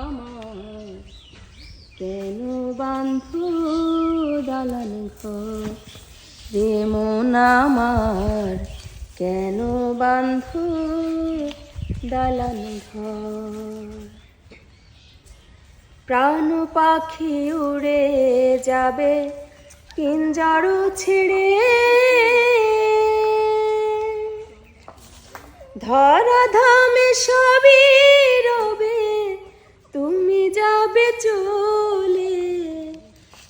আমার। কেন বান্ধু দালান রে কেন প্রাণ পাখি উড়ে যাবে পিঞ্জর ছেড়ে। ধরা ধামে সবই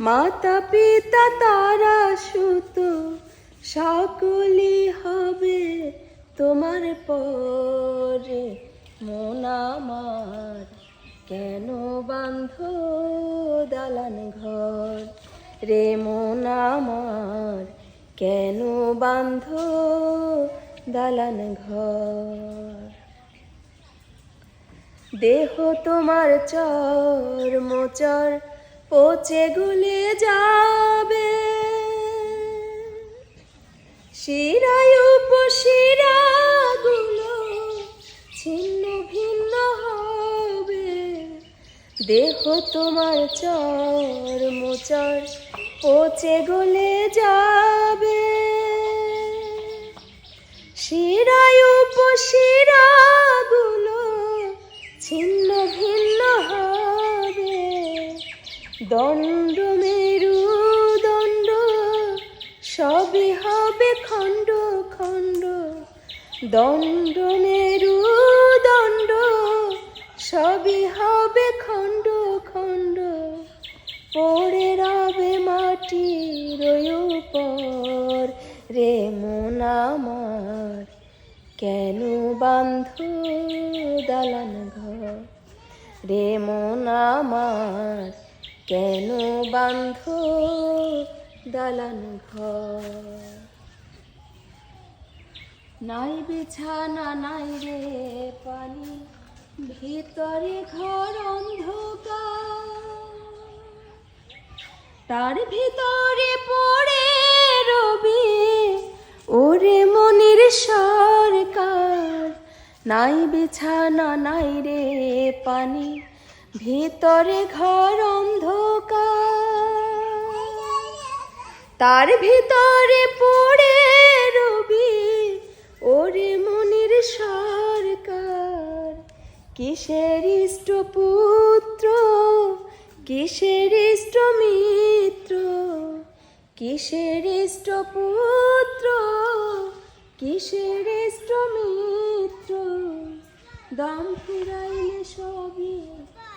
মাতা পিতা তারা সুত সকলই হবে তোমার পরে। মন আমার কেন বান্ধ দালান ঘর? রে মন আমার কেন বান্ধ দালান ঘর? দেহ তোমার চর মোচর পচে গুলে যাবে। শিরায় উপশিরাগুলো ছিন্ন ভিন্ন হবে। দেহ তোমার চর মোচর পচে গলে যাবে। শিরায় উপশিরাগুলো দণ্ড মেরু দণ্ড, সবই হবে খণ্ড খণ্ড। দণ্ড মেরু দণ্ড, সবই হবে খণ্ড খণ্ড। পড়ে রবে মাটির উপর, রে মন কেন বান্ধ দালান ঘর? রে মন কেন বান্ধ দালান ঘর? নাই বিছানা, নাই রে পানি, ভিতরে ঘর অন্ধকার। তার ভিতরে পড়ে রবি, ওরে মনির সরকার। নাই বিছানা, নাই রে পানি ভিতরে ঘর অন্ধকার। তার ভিতরে পড়ে রবি, ওরে মনির সরকার। কিসের ইষ্ট পুত্র, কিসের ইষ্ট মিত্র, কিসের ইষ্ট পুত্র, কিসের ইষ্ট মিত্র। দাম ফিরাইলে সবই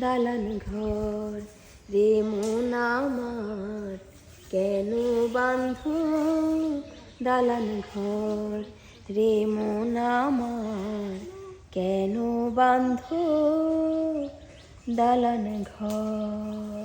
দালান ঘর রে মন কেন বান্ধ দালান ঘর? রে মন কেন বান্ধ দালান ঘর?